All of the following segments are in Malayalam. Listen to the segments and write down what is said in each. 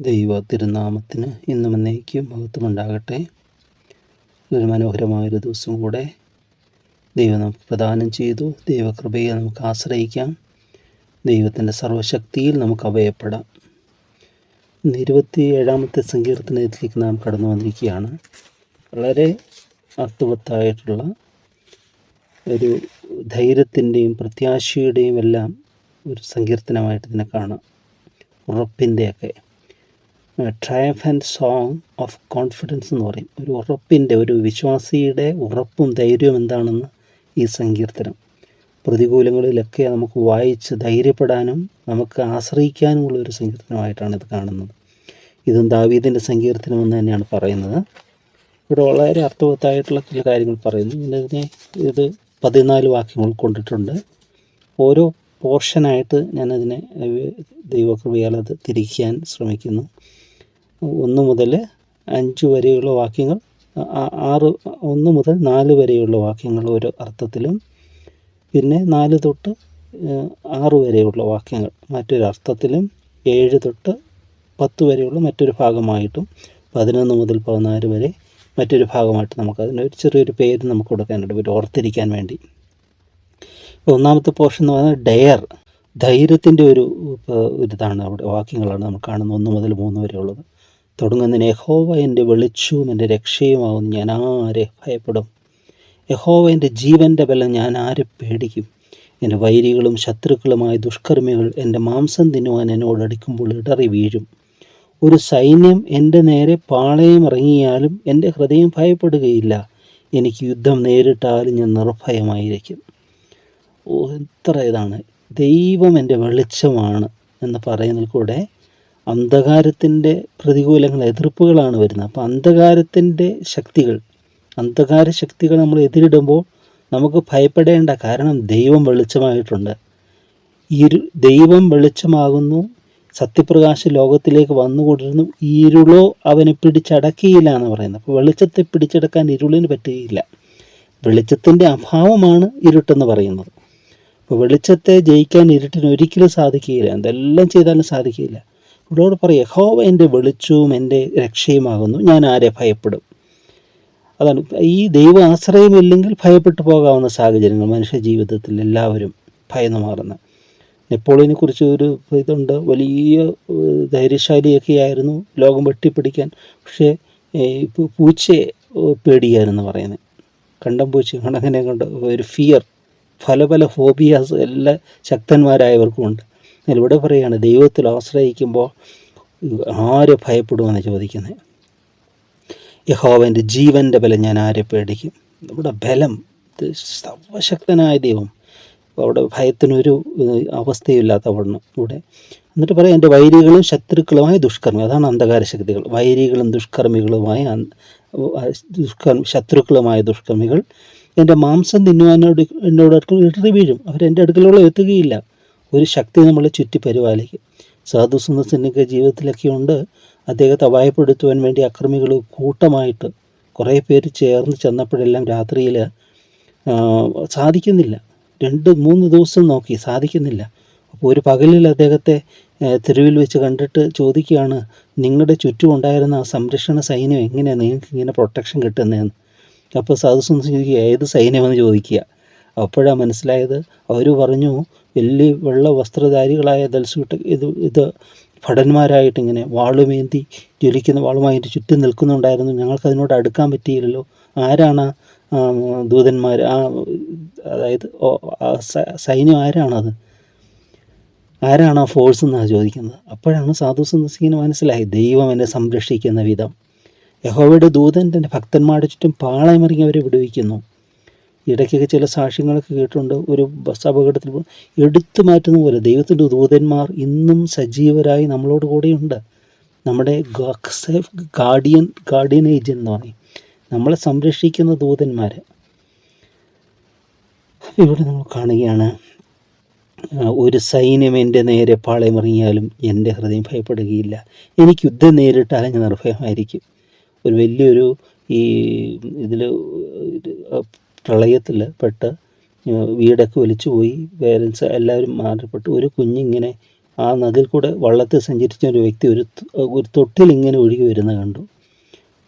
ദൈവ തിരുനാമത്തിന് ഇന്നും എന്നേക്കും മഹത്വമുണ്ടാകട്ടെ. ഒരു മനോഹരമായൊരു ദിവസം കൂടെ ദൈവം നമുക്ക് പ്രദാനം ചെയ്തു. ദൈവകൃപയെ നമുക്ക് ആശ്രയിക്കാം. ദൈവത്തിന്റെ സർവശക്തിയിൽ നമുക്ക് അഭയപ്പെടാം. ഇന്ന് ഇരുപത്തി ഏഴാമത്തെ സങ്കീർത്തനത്തിലേക്ക് നാം കടന്നു വന്നിരിക്കുകയാണ്. വളരെ അർത്ഥവത്തായിട്ടുള്ള ഒരു ധൈര്യത്തിന്റെയും പ്രത്യാശയുടെയും എല്ലാം ഒരു സങ്കീർത്തനമായിട്ട് ഇതിനെ കാണാം. ഉറപ്പിന്റെയൊക്കെ triumph and song of confidence എന്ന് പറയും. ഒരു ഉറപ്പിന്റെ ഒരു വിശ്വാസിയുടെ ഉറപ്പും ധൈര്യവും എന്താണെന്ന് ഈ സങ്കീർത്തനം. പ്രതികൂലങ്ങളിലൊക്കെ നമുക്ക് വായിച്ച് ധൈര്യപ്പെടാനും നമുക്ക് ആശ്രയിക്കാനുമുള്ള ഒരു സങ്കീർത്തനമായിട്ടാണ് ഇത് കാണുന്നത്. ഇതും ദാവീദിന്റെ സങ്കീർത്തനം എന്ന് തന്നെയാണ് പറയുന്നത്. ഇവിടെ വളരെ അർത്ഥവത്തായിട്ടുള്ള ചില കാര്യങ്ങൾ പറയുന്നു. ഇതിനെ ഇത് പതിനാല് വാക്യങ്ങൾ കൊണ്ടിട്ടുണ്ട്. ഓരോ പോർഷനായിട്ട് ഞാനതിനെ അത് തിരിക്കാൻ ശ്രമിക്കുന്നു. ഒന്ന് മുതൽ അഞ്ച് വരെയുള്ള വാക്യങ്ങൾ ആറ് ഒന്ന് മുതൽ നാല് വരെയുള്ള വാക്യങ്ങൾ ഓരോ അർത്ഥത്തിലും പിന്നെ നാല് തൊട്ട് ആറ് വരെയുള്ള വാക്യങ്ങൾ മറ്റൊരു അർത്ഥത്തിലും ഏഴ് തൊട്ട് പത്ത് വരെയുള്ള മറ്റൊരു ഭാഗമായിട്ടും പതിനൊന്ന് മുതൽ പതിനാല് വരെ മറ്റൊരു ഭാഗമായിട്ട് നമുക്ക് അതിനൊരു ചെറിയൊരു പേര് നമുക്ക് കൊടുക്കാനുണ്ട് ഒരു ഓർത്തിരിക്കാൻ വേണ്ടി. ഒന്നാമത്തെ പോർഷൻ എന്ന് പറയുന്നത് ഡെയർ ധൈര്യത്തിന്റെ ഒരു ഇതാണ് അവിടെ വാക്യങ്ങളാണ് നമ്മൾ കാണുന്നത്. ഒന്ന് മുതൽ മൂന്ന് വരെ ഉള്ളത്. തുടങ്ങുന്നതിന് യഹോവ എന്റെ വെളിച്ചവും എന്റെ രക്ഷയുമാകും ഞാൻ ആരെ ഭയപ്പെടും? യഹോവ എന്റെ ജീവന്റെ ബലം ഞാൻ ആരെ പേടിക്കും? എന്റെ വൈരികളും ശത്രുക്കളുമായ ദുഷ്കർമ്മികൾ എന്റെ മാംസം തിന്നുവാൻ എന്നോട് അടിക്കുമ്പോൾ ഇടറി വീഴും. ഒരു സൈന്യം എന്റെ നേരെ പാളയം ഇറങ്ങിയാലും എന്റെ ഹൃദയം ഭയപ്പെടുകയില്ല. എനിക്ക് യുദ്ധം നേരിട്ടാലും ഞാൻ നിർഭയമായിരിക്കും. എത്ര ഇതാണ്? ദൈവം എന്റെ വെളിച്ചമാണ് എന്ന് പറയുന്നതിൽ കൂടെ അന്ധകാരത്തിന്റെ പ്രതികൂലങ്ങൾ എതിർപ്പുകളാണ് വരുന്നത്. അപ്പോൾ അന്ധകാരത്തിന്റെ ശക്തികൾ അന്ധകാര ശക്തികൾ നമ്മൾ എതിരിടുമ്പോൾ നമുക്ക് ഭയപ്പെടേണ്ട കാരണം ദൈവം വെളിച്ചമായിട്ടുണ്ട്. ഇരു ദൈവം വെളിച്ചമാകുന്നു സത്യപ്രകാശ ലോകത്തിലേക്ക് വന്നുകൊണ്ടിരുന്നു ഇരുളോ അവനെ പിടിച്ചടക്കിയില്ല എന്ന് പറയുന്നത്. അപ്പോൾ വെളിച്ചത്തെ പിടിച്ചെടുക്കാൻ ഇരുളിന് പറ്റുകയില്ല വെളിച്ചത്തിന്റെ അഭാവമാണ് ഇരുട്ടെന്ന് പറയുന്നത്. വെളിച്ചത്തെ ജയിക്കാൻ ഇരുട്ടിന് ഒരിക്കലും സാധിക്കുകയില്ല. എന്തെല്ലാം ചെയ്താലും സാധിക്കുകയില്ല. ഇവിടോട് പറയുക ഹോവ എന്റെ വെളിച്ചവും എന്റെ രക്ഷയുമാകുന്നു. ഞാൻ ആരെ ഭയപ്പെടും? അതാണ് ഈ ദൈവ ആശ്രയമില്ലെങ്കിൽ ഭയപ്പെട്ടു പോകാവുന്ന സാഹചര്യങ്ങൾ മനുഷ്യ ജീവിതത്തിൽ എല്ലാവരും ഭയന്നു മാറുന്ന. നെപ്പോളിയനെ കുറിച്ച് ഒരു ഇതുണ്ട് വലിയ ധൈര്യശാലിയൊക്കെ ആയിരുന്നു ലോകം വെട്ടിപ്പിടിക്കാൻ. പക്ഷേ പൂച്ചയെ പേടിയായിരുന്നു പറയുന്നത്. കണ്ടം പൂച്ച അങ്ങനെ കണ്ട ഒരു ഫിയർ പല പല ഹോബിയാസ് എല്ലാ ശക്തന്മാരായവർക്കുമുണ്ട്. എന്നാൽ ഇവിടെ പറയുകയാണ് ദൈവത്തിൽ ആശ്രയിക്കുമ്പോൾ ആരെ ഭയപ്പെടുമെന്ന് ചോദിക്കുന്നത് യഹോവന്റെ ജീവന്റെ ബലം ഞാൻ ആരെ പേടിക്കും? നമ്മുടെ ബലം സർവശക്തനായ ദൈവം. അവിടെ ഭയത്തിനൊരു ഏഹ്, അവസ്ഥയില്ലാത്ത വണ്ണം ഇവിടെ. എന്നിട്ട് പറയാം എന്റെ വൈരികളും ശത്രുക്കളുമായ ദുഷ്കർമ്മി അതാണ് അന്ധകാര ശക്തികൾ. വൈരികളും ദുഷ്കർമ്മികളുമായ ദുഷ്കർ ശത്രുക്കളുമായ ദുഷ്കർമ്മികൾ എന്റെ മാംസം തിന്നുവാനോട് എന്നോട് ഇടറി വീഴും. അവരെന്റെ അടുക്കലോളം എത്തുകയില്ല. ഒരു ശക്തി നമ്മളെ ചുറ്റി പരിപാലിക്കും. സാധു സുന്ദസിനൊക്കെ ജീവിതത്തിലൊക്കെ ഉണ്ട്. അദ്ദേഹത്തെ അപായപ്പെടുത്തുവാൻ വേണ്ടി അക്രമികൾ കൂട്ടമായിട്ട് കുറേ പേര് ചേർന്ന് ചെന്നപ്പോഴെല്ലാം രാത്രിയിൽ സാധിക്കുന്നില്ല. രണ്ട് മൂന്ന് ദിവസം നോക്കി സാധിക്കുന്നില്ല. അപ്പോൾ ഒരു പകലിൽ അദ്ദേഹത്തെ തെരുവിൽ വെച്ച് കണ്ടിട്ട് ചോദിക്കുകയാണ് നിങ്ങളുടെ ചുറ്റും ഉണ്ടായിരുന്ന ആ സംരക്ഷണ സൈന്യം എങ്ങനെയാണ് നിങ്ങൾക്ക് ഇങ്ങനെ പ്രൊട്ടക്ഷൻ കിട്ടുന്നതെന്ന്? അപ്പോൾ സാധുസുന്ദർ ചോദിക്കുക ഏത് സൈന്യമെന്ന് ചോദിക്കുക. അപ്പോഴാണ് മനസ്സിലായത്. അവർ പറഞ്ഞു വലിയ വെള്ള വസ്ത്രധാരികളായ ദൽസുട്ട് ഇത് ഇത് ഭടന്മാരായിട്ട് ഇങ്ങനെ വാളുമേന്തി ജ്വലിക്കുന്ന വാളുമായിട്ട് ചുറ്റും നിൽക്കുന്നുണ്ടായിരുന്നു. ഞങ്ങൾക്ക് അതിനോട് അടുക്കാൻ പറ്റിയില്ലല്ലോ. ആരാണ് ദൂതന്മാർ ആ അതായത് സൈന്യം ആരാണത്? ആരാണ് ആ ഫോഴ്സ് എന്നാണ് ചോദിക്കുന്നത്? അപ്പോഴാണ് സാധു സന്ദർശിക്കുന്ന മനസ്സിലായി ദൈവം എന്നെ സംരക്ഷിക്കുന്ന വിധം. യഹോവയുടെ ദൂതൻ തന്റെ ഭക്തന്മാരുടെ ചുറ്റും പാളയമറിഞ്ഞ് അവരെ വിടുവിക്കുന്നു. ഇടയ്ക്കൊക്കെ ചില സാക്ഷ്യങ്ങളൊക്കെ കേട്ടിട്ടുണ്ട്. ഒരു ബസ് അപകടത്തിൽ എടുത്തു മാറ്റുന്ന പോലെ ദൈവത്തിന്റെ ദൂതന്മാർ ഇന്നും സജീവരായി നമ്മളോട് കൂടെയുണ്ട്. നമ്മുടെ ഗാർഡിയൻ ഗാർഡിയൻ ഏജന്റ് എന്ന് പറയും. നമ്മളെ സംരക്ഷിക്കുന്ന ദൂതന്മാർ ഇവിടെ നമ്മൾ കാണുകയാണ് ഒരു സൈന്യം എന്റെ നേരെ പാളയമിറങ്ങിയാലും എന്റെ ഹൃദയം ഭയപ്പെടുകയില്ല. എനിക്ക് യുദ്ധം നേരിട്ട് അലഞ്ഞ നിർഭയമായിരിക്കും. ഒരു വലിയൊരു ഈ ഇതിൽ പ്രളയത്തിൽ പെട്ട് വീടൊക്കെ ഒലിച്ചു പോയി പേരൻസ് എല്ലാവരും മാറിപ്പെട്ടു ഒരു കുഞ്ഞിങ്ങനെ ആ നദിയിൽ കൂടെ വള്ളത്തിൽ സഞ്ചരിച്ച ഒരു വ്യക്തി ഒരു ഒരു തൊട്ടിൽ ഇങ്ങനെ ഒഴുകി വരുന്നത് കണ്ടു.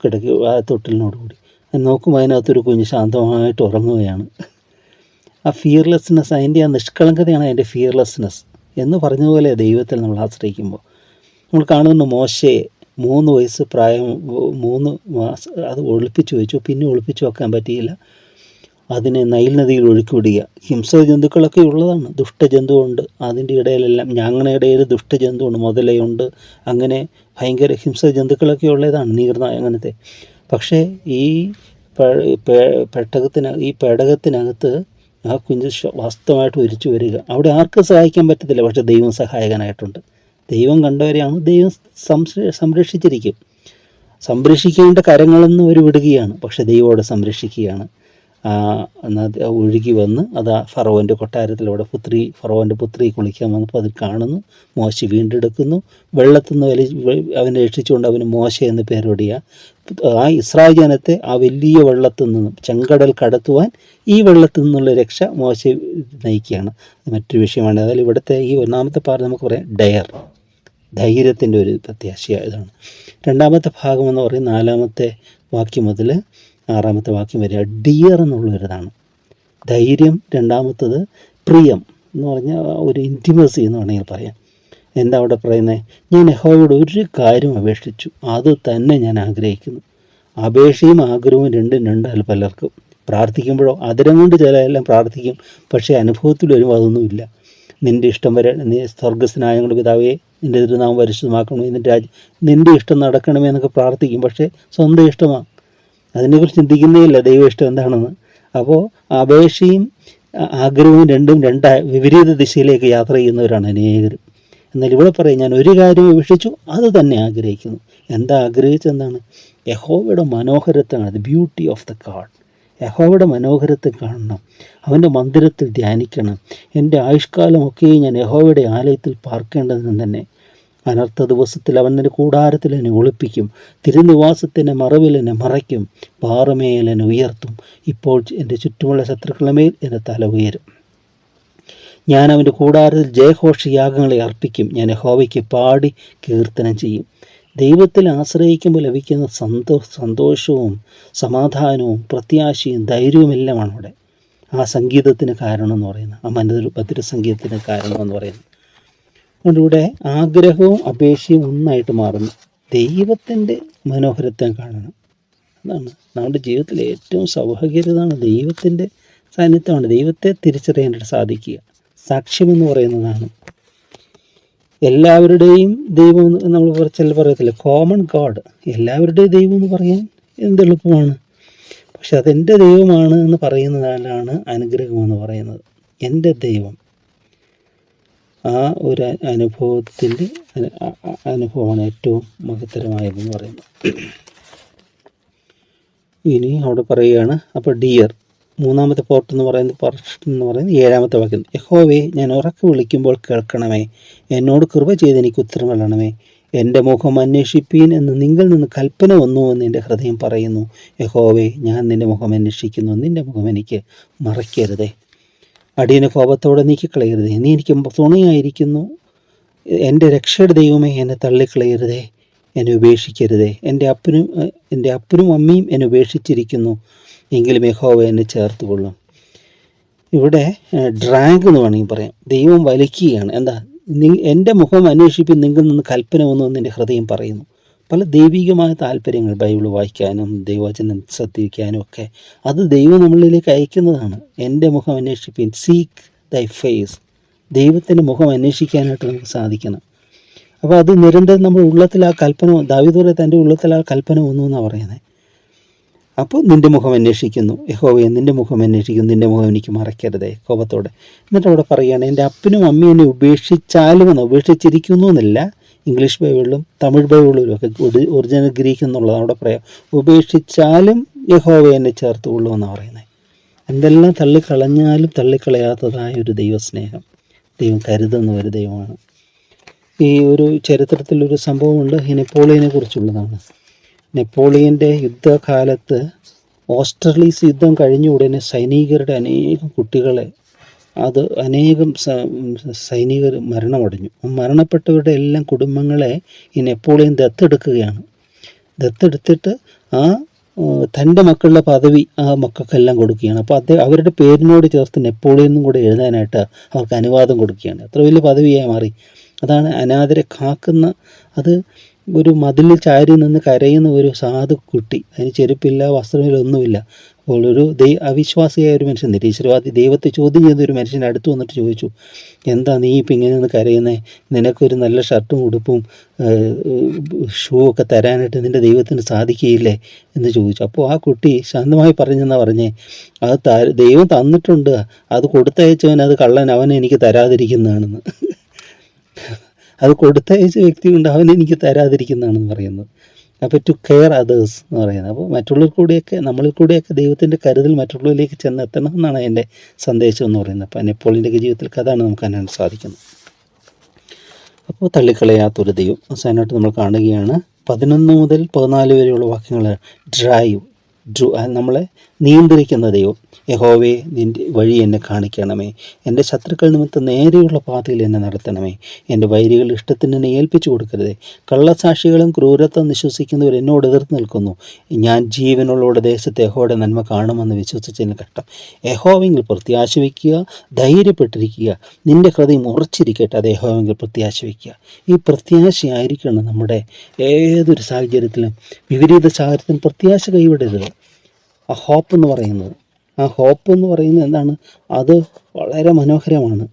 കിടക്കി ആ തൊട്ടിലിനോട് കൂടി. നോക്കുമ്പോൾ അതിനകത്തൊരു കുഞ്ഞ് ശാന്തമായിട്ട് ഉറങ്ങുകയാണ്. ആ ഫിയർലെസ്നെസ് അതിന്റെ ആ നിഷ്കളങ്കതയാണ് അതിന്റെ ഫിയർലെസ്നെസ് എന്ന് പറഞ്ഞതുപോലെ ദൈവത്തിൽ നമ്മൾ ആശ്രയിക്കുമ്പോൾ. നമ്മൾ കാണുന്നു മോശയെ മൂന്ന് വയസ്സ് പ്രായം മൂന്ന് മാസം അത് ഒളിപ്പിച്ചു വെച്ചു. പിന്നെ ഒളിപ്പിച്ചു വെക്കാൻ പറ്റിയില്ല. അതിനെ നൈൽ നദിയിൽ ഒഴുക്കി വിടുക. ഹിംസ ജന്തുക്കളൊക്കെ ഉള്ളതാണ്. ദുഷ്ടജന്തുവുണ്ട്. അതിന്റെ ഇടയിലെല്ലാം ഞങ്ങളുടെ ഇടയിൽ ദുഷ്ടജന്തുവുണ്ട് മുതലയുണ്ട്. അങ്ങനെ ഭയങ്കര ഹിംസ ജന്തുക്കളൊക്കെ ഉള്ളതാണ് നീർനായ അങ്ങനത്തെ. പക്ഷേ ഈ പെട്ടകത്തിന് ഈ പേടകത്തിനകത്ത് ആ കുഞ്ഞ് വാസ്തവമായിട്ട് ഒരിച്ചു വരിക. അവിടെ ആർക്കും സഹായിക്കാൻ പറ്റത്തില്ല. പക്ഷേ ദൈവം സഹായകനായിട്ടുണ്ട്. ദൈവം കണ്ടവരെയാണ് ദൈവം സംര- സംരക്ഷിച്ചിരിക്കും. സംരക്ഷിക്കേണ്ട കരങ്ങളെന്ന് ഒരു വിടുകയാണ്. പക്ഷെ ദൈവോടെ സംരക്ഷിക്കുകയാണ്. ഒഴുകി വന്ന് അത് കൊട്ടാരത്തിൽ കൊട്ടാരത്തിലൂടെ പുത്രി ഫറോന്റെ പുത്രി കുളിക്കാൻ വന്നപ്പോൾ അത് കാണുന്നു. മോശ വീണ്ടെടുക്കുന്നു. വെള്ളത്തിൽ നിന്ന് വലി അവനെ രക്ഷിച്ചുകൊണ്ട് അവന് മോശ എന്ന് പേരോടിയ ആ ഇസ്രായേൽ ജനത്തെ ആ വലിയ വെള്ളത്തിൽ നിന്നും ചെങ്കടൽ കടത്തുവാൻ ഈ വെള്ളത്തിൽ നിന്നുള്ള രക്ഷ മോശ നയിക്കുകയാണ്. മറ്റൊരു വിഷയമാണ്. അതായത് ഇവിടുത്തെ ഈ ഒന്നാമത്തെ പാർ നമുക്ക് പറയാം. ഡയർ. ധൈര്യത്തിന്റെ ഒരു പ്രത്യാശ ഇതാണ്. രണ്ടാമത്തെ ഭാഗം എന്ന് പറയും നാലാമത്തെ വാക്യം മുതൽ ആറാമത്തെ വാക്യം വരെ ഡിയർ എന്നുള്ളൊരിതാണ്. ധൈര്യം രണ്ടാമത്തത് പ്രിയം എന്ന് പറഞ്ഞാൽ ഒരു ഇന്റിമസി എന്ന് വേണമെങ്കിൽ പറയാം. എന്താ അവിടെ പറയുന്നത്? ഞാൻ യഹോവയോട് ഒരു കാര്യം അപേക്ഷിച്ചു. അത് തന്നെ ഞാൻ ആഗ്രഹിക്കുന്നു. അപേക്ഷയും ആഗ്രഹവും രണ്ടും രണ്ടാൽ പലർക്കും പ്രാർത്ഥിക്കുമ്പോഴോ അതിരം കൊണ്ട് ചിലരെല്ലാം പ്രാർത്ഥിക്കും. പക്ഷേ അനുഭവത്തിൽ വരുമ്പോൾ അതൊന്നുമില്ല. നിന്റെ ഇഷ്ടം വരെ നീ സ്വർഗസ്നായങ്ങളുടെ പിതാവേ നിന്റെ തിരുനാമം പരിശുദ്ധമാക്കണമേ നിന്റെ രാജ്യം നിന്റെ ഇഷ്ടം നടക്കണമേ എന്നൊക്കെ പ്രാർത്ഥിക്കും. പക്ഷേ സ്വന്തം ഇഷ്ടമാണ്. അതിനെക്കുറിച്ച് ചിന്തിക്കുന്നേ ഇല്ല ദൈവ ഇഷ്ടം എന്താണെന്ന്. അപ്പോൾ അപേക്ഷയും ആഗ്രഹവും രണ്ടും രണ്ട വിപരീത ദിശയിലേക്ക് യാത്ര ചെയ്യുന്നവരാണ് അനേകരും എന്നാൽ ഇവിടെ പറയും ഞാൻ ഒരു കാര്യം വിവക്ഷിച്ചു അത് തന്നെ ആഗ്രഹിക്കുന്നു. എന്താ ആഗ്രഹിച്ചെന്താണ് യഹോവയുടെ മനോഹരത്വമാണ്. The beauty of the God യഹോവയുടെ മനോഹരത്തെ കാണണം. അവന്റെ മന്ദിരത്തിൽ ധ്യാനിക്കണം. എന്റെ ആയുഷ്കാലമൊക്കെ ഞാൻ യഹോവയുടെ ആലയത്തിൽ പാർക്കേണ്ടതെന്ന് തന്നെ അനർത്ഥ ദിവസത്തിൽ അവൻ എന്റെ കൂടാരത്തിൽ എന്നെ ഒളിപ്പിക്കും. തിരുനിവാസത്തിന്റെ മറവിൽ എന്നെ മറയ്ക്കും. പാറമേൽ എന്നെ ഉയർത്തും. ഇപ്പോൾ എന്റെ ചുറ്റുമുള്ള ശത്രുക്കളുടെ മേൽ എന്റെ തല ഉയരും. ഞാൻ അവന്റെ കൂടാരത്തിൽ ജയഘോഷയാഗങ്ങളെ അർപ്പിക്കും. ഞാൻ ഹോവയ്ക്ക് പാടി കീർത്തനം ചെയ്യും. ദൈവത്തിൽ ആശ്രയിക്കുമ്പോൾ ലഭിക്കുന്ന സന്തോ സന്തോഷവും സമാധാനവും പ്രത്യാശയും ധൈര്യവും ധൈര്യവുമെല്ലാമാണ് അവിടെ ആ സംഗീതത്തിന് കാരണം എന്ന് പറയുന്നത്. ആ മനോര ഭദ്രസംഗീതത്തിന് കാരണം എന്ന് പറയുന്നത്. അതുകൊണ്ട് ഇവിടെ ആഗ്രഹവും അപേക്ഷയും ഒന്നായിട്ട് മാറുന്നു. ദൈവത്തിന്റെ മനോഹരത്വം കാണണം. അതാണ് നമ്മുടെ ജീവിതത്തിൽ ഏറ്റവും സൗഭാഗ്യതാണ് ദൈവത്തിന്റെ സാന്നിധ്യമാണ്. ദൈവത്തെ തിരിച്ചറിയാനായിട്ട് സാധിക്കുക. സാക്ഷ്യമെന്ന് പറയുന്നതാണ് എല്ലാവരുടെയും ദൈവം എന്ന് നമ്മൾ ചില പറയത്തില്ല? കോമൺ ഗോഡ് എല്ലാവരുടെയും ദൈവം എന്ന് പറയാൻ എന്ത് എളുപ്പമാണ്? പക്ഷെ അതെന്റെ ദൈവമാണ് എന്ന് പറയുന്നതിലാണ് അനുഗ്രഹമെന്ന് പറയുന്നത്. എന്റെ ദൈവം. ആ ഒരു അനുഭവത്തിന്റെ അനുഭവമാണ് ഏറ്റവും മഹത്തരമായതെന്ന് പറയുന്നത്. ഇനി അവിടെ പറയുകയാണ്. അപ്പോൾ ഡിയർ മൂന്നാമത്തെ പോർട്ട് എന്ന് പറയുന്നത് പോർട്ട് എന്ന് പറയുന്നത് ഏഴാമത്തെ വാക്യം യഹോവേ ഞാൻ ഉറക്കെ വിളിക്കുമ്പോൾ കേൾക്കണമേ. എന്നോട് കൃപ ചെയ്ത് എനിക്ക് ഉത്തരം വരണമേ എന്റെ മുഖം അന്വേഷിപ്പീൻ എന്ന് നിങ്ങൾ നിന്ന് കൽപ്പന വന്നു എന്ന് എന്റെ ഹൃദയം പറയുന്നു. യഹോവേ ഞാൻ നിന്റെ മുഖം അന്വേഷിക്കുന്നു. നിന്റെ മുഖം എനിക്ക് മറയ്ക്കരുതേ. അടിയനെ കോപത്തോടെ നീക്കിക്കളയരുതേ. നീ എനിക്ക് തുണയായിരിക്കുന്നു. എന്റെ രക്ഷയുടെ ദൈവമേ എന്നെ തള്ളിക്കളയരുതേ. എന്നെ ഉപേക്ഷിക്കരുതേ. എന്റെ അപ്പനും എന്റെ അപ്പനും അമ്മയും എന്നെ ഉപേക്ഷിച്ചിരിക്കുന്നു. എങ്കിലും യഹോവ എന്നെ ചേർത്ത് കൊള്ളും ഇവിടെ ഡ്രാഗ് എന്ന് വേണമെങ്കിൽ പറയാം. ദൈവം വലിക്കുകയാണ്. എന്താ? നി എന്റെ മുഖം അന്വേഷിപ്പിൻ നിങ്ങൾ നിന്ന് കൽപ്പന വന്നു എന്ന് എന്റെ ഹൃദയം പറയുന്നു. പല ദൈവികമായ താല്പര്യങ്ങൾ ബൈബിൾ വായിക്കാനും ദൈവവചനം ശ്രദ്ധിക്കാനും ഒക്കെ. അത് ദൈവം നമ്മളിലേക്ക് അയക്കുന്നതാണ്. എന്റെ മുഖം അന്വേഷിപ്പിൻ സീക്ക് ദൈ ഫേസ് ദൈവത്തിന്റെ മുഖം അന്വേഷിക്കാനായിട്ട് നമുക്ക് സാധിക്കണം. അപ്പോൾ അത് നിരന്തരം നമ്മുടെ ഉള്ളത്തിൽ ആ കൽപ്പന ദാവിദൂരെ തന്റെ ഉള്ളത്തിൽ ആ കൽപ്പന വന്നു എന്നാണ് പറയുന്നത്. അപ്പോൾ നിന്റെ മുഖം അന്വേഷിക്കുന്നു. യഹോവയെ നിന്റെ മുഖം അന്വേഷിക്കുന്നു. നിന്റെ മുഖം എനിക്ക് മറക്കരുതേ കോപത്തോടെ എന്നിട്ട് അവിടെ പറയുകയാണ് എന്റെ അപ്പനും അമ്മയും എന്നെ ഉപേക്ഷിച്ചാലും എന്ന്? ഉപേക്ഷിച്ചിരിക്കുന്നു എന്നല്ല. ഇംഗ്ലീഷ് ബൈബിളിലും തമിഴ് ബൈബിളിലും ഒക്കെ ഒറിജിനൽ ഗ്രീക്ക് എന്നുള്ളത് അവിടെ പറയാം. ഉപേക്ഷിച്ചാലും യഹോവ എന്നെ ചേർത്ത് കൊള്ളൂ എന്നാണ് പറയുന്നത്. എന്തെല്ലാം തള്ളിക്കളഞ്ഞാലും തള്ളിക്കളയാത്തതായ ഒരു ദൈവസ്നേഹം. ദൈവം കരുതുന്ന ഒരു ദൈവമാണ്. ഈ ഒരു ചരിത്രത്തിലൊരു സംഭവമുണ്ട്. ഇനി പോളിയനെ കുറിച്ചുള്ളതാണ്. നെപ്പോളിയന്റെ യുദ്ധകാലത്ത് ഓസ്ട്രലീസ് യുദ്ധം കഴിഞ്ഞ ഉടനെ സൈനികരുടെ അനേകം കുട്ടികളെ അത് അനേകം സൈനികർ മരണമടഞ്ഞു. മരണപ്പെട്ടവരുടെ എല്ലാം കുടുംബങ്ങളെ ഈ നെപ്പോളിയൻ ദത്തെടുക്കുകയാണ്. ദത്തെടുത്തിട്ട് ആ തന്റെ മക്കളുടെ പദവി ആ മക്കൾക്കെല്ലാം കൊടുക്കുകയാണ്. അപ്പോൾ അദ്ദേഹം അവരുടെ പേരിനോട് ചേർത്ത് നെപ്പോളിയൻ കൂടെ എഴുതാനായിട്ട് അവർക്ക് അനുവാദം കൊടുക്കുകയാണ്. അത്ര വലിയ പദവിയായി മാറി. അതാണ് അനാഥരെ കാക്കുന്ന അത് ഒരു മതിലിൽ ചാരി നിന്ന് കരയുന്ന ഒരു സാധു കുട്ടി. അതിന് ചെരുപ്പില്ല വസ്ത്രമില്ല ഒന്നുമില്ല. അപ്പോൾ ഒരു ദൈ അവിശ്വാസിയായ ഒരു മനുഷ്യൻ നിരീശ്വരവാദി ദൈവത്തെ ചോദ്യം ചെയ്ത ഒരു മനുഷ്യൻ അടുത്ത് വന്നിട്ട് ചോദിച്ചു എന്താ നീ ഇപ്പം ഇങ്ങനെ നിന്ന് കരയുന്നേ? നിനക്കൊരു നല്ല ഷർട്ടും ഉടുപ്പും ഷൂ ഒക്കെ തരാനായിട്ട് നിന്റെ ദൈവത്തിന് സാധിക്കുകയില്ലേ? എന്ന് ചോദിച്ചു. അപ്പോൾ ആ കുട്ടി ശാന്തമായി പറഞ്ഞെന്നാ പറഞ്ഞേ അത് ത ദൈവം തന്നിട്ടുണ്ട്. അത് കൊടുത്തയച്ചവൻ അത് കള്ളൻ അവനെ എനിക്ക് തരാതിരിക്കുന്നതാണെന്ന്. അത് കൊടുത്തയച്ച വ്യക്തിയുണ്ട്? അവൻ എനിക്ക് തരാതിരിക്കുന്നതാണെന്ന് പറയുന്നത്. അപ്പോൾ ടു കെയർ അതേഴ്സ് എന്ന് പറയുന്നത്. അപ്പോൾ മറ്റുള്ളവർ കൂടിയൊക്കെ നമ്മളിൽ കൂടിയൊക്കെ ദൈവത്തിന്റെ കരുതൽ മറ്റുള്ളവരിലേക്ക് ചെന്ന് എത്തണം എന്നാണ് എന്റെ സന്ദേശം എന്ന് പറയുന്നത്. അപ്പോൾ നെപ്പോളിയന്റെ ജീവിതത്തിൽ അതാണ് നമുക്ക് കാണാൻ സാധിക്കുന്നത്. അപ്പോൾ തള്ളിക്കളയാത്തൊരു ദൈവം. അവസാനമായിട്ട് നമ്മൾ കാണുകയാണ്. പതിനൊന്ന് മുതൽ പതിനാല് വരെയുള്ള വാക്യങ്ങൾ ഡ്രൈവ് ഡ്രൂ നമ്മളെ നിയന്ത്രിക്കുന്ന ദൈവം യഹോവേ നിന്റെ വഴി എന്നെ കാണിക്കണമേ. എന്റെ ശത്രുക്കൾ നിമിത്തം നേരെയുള്ള പാതയിൽ എന്നെ നടത്തണമേ. എന്റെ വൈരികൾ ഇഷ്ടത്തിന് എന്നെ ഏൽപ്പിച്ചു കൊടുക്കരുതേ. കള്ളസാക്ഷികളും ക്രൂരത്വം വിശ്വസിക്കുന്നവർ എന്നോട് എതിർത്ത് നിൽക്കുന്നു. ഞാൻ ജീവനുള്ളവരുടെ ദേശത്ത് യഹോയുടെ നന്മ കാണുമെന്ന് വിശ്വസിച്ചതിന് കഷ്ടം. യഹോവെങ്കിൽ പ്രത്യാശ വയ്ക്കുക ധൈര്യപ്പെട്ടിരിക്കുക. നിന്റെ ഹൃദയം ഉറച്ചിരിക്കട്ടെ അത് യഹോവെങ്കിൽ പ്രത്യാശ വയ്ക്കുക ഈ പ്രത്യാശയായിരിക്കണം നമ്മുടെ ഏതൊരു സാഹചര്യത്തിലും. വിപരീത സാഹചര്യത്തിലും പ്രത്യാശ കൈവിടരുത്. ആ ഹോപ്പ് എന്ന് പറയുന്നത്. ആ ഹോപ്പ് എന്ന് പറയുന്നത് എന്താണ്? അത് വളരെ മനോഹരമാണ്.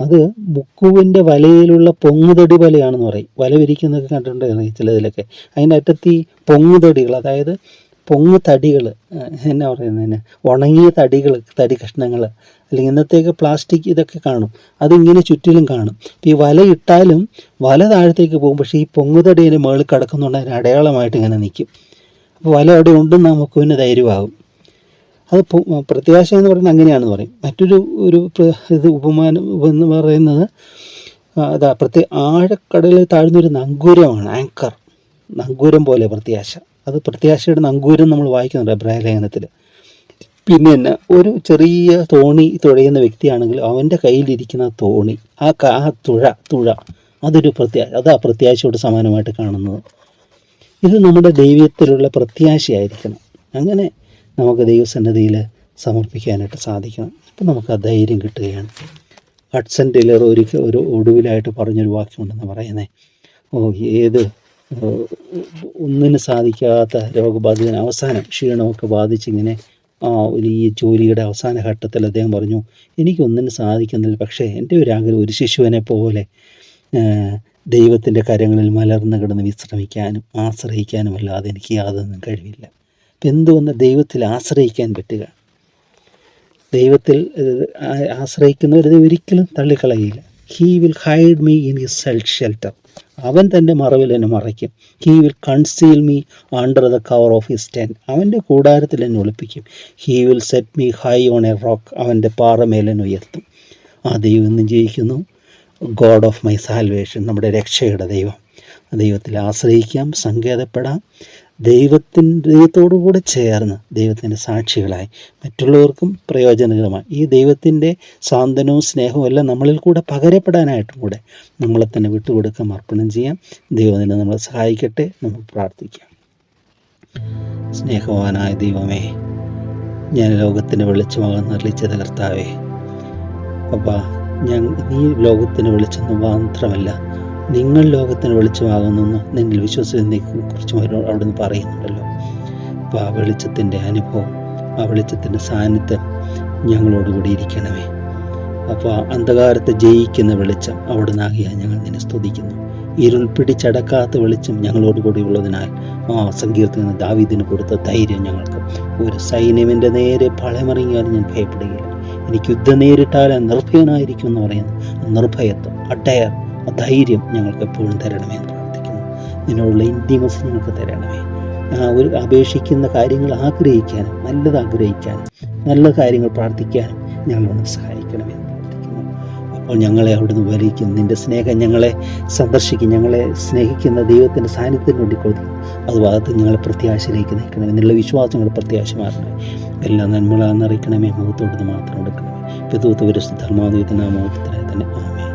അത് മുക്കുവിന്റെ വലയിലുള്ള പൊങ്ങുതടി വലയാണെന്ന് പറയും. വല വിരിക്കുന്നതൊക്കെ കണ്ടിട്ടുണ്ടായിരുന്നു ചിലതിലൊക്കെ. അതിന്റെ അറ്റത്ത് ഈ പൊങ്ങുതടികൾ അതായത് പൊങ്ങു തടികൾ എന്നാ പറയുന്നതിന് ഉണങ്ങിയ തടികൾ തടി കഷ്ണങ്ങൾ അല്ലെങ്കിൽ ഇന്നത്തേക്ക് പ്ലാസ്റ്റിക് ഇതൊക്കെ കാണും. അതിങ്ങനെ ചുറ്റിലും കാണും. ഈ വല ഇട്ടാലും വല താഴത്തേക്ക് പോകും. പക്ഷേ ഈ പൊങ്ങുതടിയുടെ മേളിൽ കിടക്കുന്നുണ്ട്. അതിന് അടയാളമായിട്ട് ഇങ്ങനെ നിൽക്കും. അപ്പോൾ വല അവിടെ ഉണ്ടെന്ന് നമുക്ക് പിന്നെ ധൈര്യമാകും. അത് പ്രത്യാശ എന്ന് പറയുന്നത് അങ്ങനെയാണെന്ന് പറയും. മറ്റൊരു ഒരു ഇത് ഉപമാനം എന്ന് പറയുന്നത് അതാ പ്രത്യേക ആഴക്കടലിൽ താഴ്ന്നൊരു നങ്കൂരമാണ് ആങ്കർ നങ്കൂരം പോലെ പ്രത്യാശ. അത് പ്രത്യാശയുടെ നങ്കൂരം നമ്മൾ വായിക്കുന്നുണ്ട് അഭിപ്രായ ലേഖനത്തിൽ പിന്നെ തന്നെ ഒരു ചെറിയ തോണി തുഴയുന്ന വ്യക്തിയാണെങ്കിൽ അവന്റെ കയ്യിലിരിക്കുന്ന തോണി ആ കാ തുഴ തുഴ അതൊരു പ്രത്യാശ അതാ പ്രത്യാശയോട് സമാനമായിട്ട് കാണുന്നത്. ഇത് നമ്മുടെ ദൈവത്തിലുള്ള പ്രത്യാശയായിരിക്കണം. അങ്ങനെ നമുക്ക് ദൈവസന്നിധിയിൽ സമർപ്പിക്കാനായിട്ട് സാധിക്കണം. അപ്പം നമുക്ക് ആ ധൈര്യം കിട്ടുകയാണ്. ഹഡ്സൺ ടെയിലർ ഒരിക്കൽ ഒരു ഒടുവിലായിട്ട് പറഞ്ഞൊരു വാക്യമുണ്ടെന്ന് പറയുന്നത് ഓ ഏത് ഒന്നിനും സാധിക്കാത്ത രോഗബാധിതന് അവസാനം ക്ഷീണമൊക്കെ ബാധിച്ചിങ്ങനെ ആ ഒരു ഈ ജോലിയുടെ അവസാന ഘട്ടത്തിൽ അദ്ദേഹം പറഞ്ഞു എനിക്കൊന്നിനും സാധിക്കുന്നില്ല. പക്ഷേ എന്റെ ഒരു ആഗ്രഹം ഒരു ശിശുവിനെ പോലെ ദൈവത്തിന്റെ കരങ്ങളിൽ മലർന്നു കിടന്ന് വിശ്രമിക്കാനും ആശ്രയിക്കാനും അല്ലാതെ എനിക്ക് യാതൊന്നും കഴിവില്ല. അപ്പം എന്തുവന്ന് ദൈവത്തിൽ ആശ്രയിക്കാൻ പറ്റുക? ദൈവത്തിൽ ആശ്രയിക്കുന്നവരത് ഒരിക്കലും തള്ളിക്കളയില്ല he will hide me in his self shelter അവൻ തന്റെ മറവിൽ എന്നെ മറയ്ക്കും. He will conceal me under the cover of his tent അവന്റെ കൂടാരത്തിൽ എന്നെ ഒളിപ്പിക്കും. He will set me high on a rock അവന്റെ പാറമേൽ എന്നെ ഉയർത്തും. ആ ദൈവം ഇന്നും ജയിക്കുന്നു. ഗോഡ് ഓഫ് മൈ സാൽവേഷൻ നമ്മുടെ രക്ഷയുടെ ദൈവം. ദൈവത്തിൽ ആശ്രയിക്കാം സങ്കേതപ്പെടാം. ദൈവത്തിന്റെ ദൈവത്തോടുകൂടെ ചേർന്ന് ദൈവത്തിന്റെ സാക്ഷികളായി മറ്റുള്ളവർക്കും പ്രയോജനകരമായി. ഈ ദൈവത്തിന്റെ സാന്ത്വനവും സ്നേഹവും എല്ലാം നമ്മളിൽ കൂടെ പകരപ്പെടാനായിട്ടും കൂടെ നമ്മളെ തന്നെ വിട്ടുകൊടുക്കാം അർപ്പണം ചെയ്യാം. ദൈവത്തിനെ നമ്മളെ സഹായിക്കട്ടെ നമുക്ക് പ്രാർത്ഥിക്കാം. സ്നേഹവാനായ ദൈവമേ ഞാൻ ലോകത്തിന്റെ വെളിച്ചമാകുന്ന അറിയിച്ചത് കർത്താവേ അപ്പാ ഞാൻ നീ ലോകത്തിന് വെളിച്ചെന്ന് മാത്രമല്ല നിങ്ങൾ ലോകത്തിന് വെളിച്ചമാകുന്നെന്ന് നിങ്ങൾ വിശ്വസിച്ചതിനെ കുറിച്ചും അവിടെ നിന്ന് പറയുന്നുണ്ടല്ലോ. അപ്പോൾ ആ വെളിച്ചത്തിന്റെ അനുഭവം ആ വെളിച്ചത്തിന്റെ സാന്നിധ്യം ഞങ്ങളോടുകൂടി ഇരിക്കണമേ. അപ്പോൾ അന്ധകാരത്തെ ജയിക്കുന്ന വെളിച്ചം അവിടെ നിന്നാകിയാൽ ഞങ്ങൾ നിന്നെ സ്തുതിക്കുന്നു. ഇരുൾ പിടിച്ചടക്കാത്ത വെളിച്ചം ഞങ്ങളോട് കൂടി ഉള്ളതിനാൽ ആ സങ്കീർത്തന ദാവീദിന് കൊടുത്ത ധൈര്യം ഞങ്ങൾക്ക്. ഒരു സൈന്യമിന്റെ നേരെ പളമറിങ്ങിയാലും ഞാൻ ഭയപ്പെടുകയില്ല. എനിക്ക് യുദ്ധം നേരിട്ടാൽ നിർഭയനായിരിക്കും എന്ന് പറയുന്നു. നിർഭയത്വം അടയർ ധൈര്യം ഞങ്ങൾക്ക് എപ്പോഴും തരണമേ എന്ന് പ്രാർത്ഥിക്കുന്നു. നിന്നോടുള്ള ഇൻഡിമസ് ഞങ്ങൾക്ക് തരണമേ. ഒരു അപേക്ഷിക്കുന്ന കാര്യങ്ങൾ ആഗ്രഹിക്കാനും നല്ലത് ആഗ്രഹിക്കാനും നല്ല കാര്യങ്ങൾ പ്രാർത്ഥിക്കാനും ഞങ്ങളോട് സഹായിക്കണമേ എന്ന് പ്രാർത്ഥിക്കുന്നു. അപ്പോൾ ഞങ്ങളെ അവിടുന്ന് വലിക്കുന്നു നിന്റെ സ്നേഹം ഞങ്ങളെ സന്ദർശിക്കും. ഞങ്ങളെ സ്നേഹിക്കുന്ന ദൈവത്തിന്റെ സാന്നിധ്യം വേണ്ടി കൊടുക്കുന്നു അത് ഭാഗത്ത് ഞങ്ങളെ പ്രത്യാശയിലേക്ക് നയിക്കണമേ. എന്നുള്ള വിശ്വാസങ്ങൾ പ്രത്യാശ എല്ലാ നന്മകളാണെന്നറിയിക്കണമേ മുഖത്തോട്ട് മാത്രം എടുക്കണമേ. പിതൂത്ത് വിരശുദ്ധർമാതീയത്തിന്റെ ആ മുഖത്തിനായി തന്നെ. ആമേ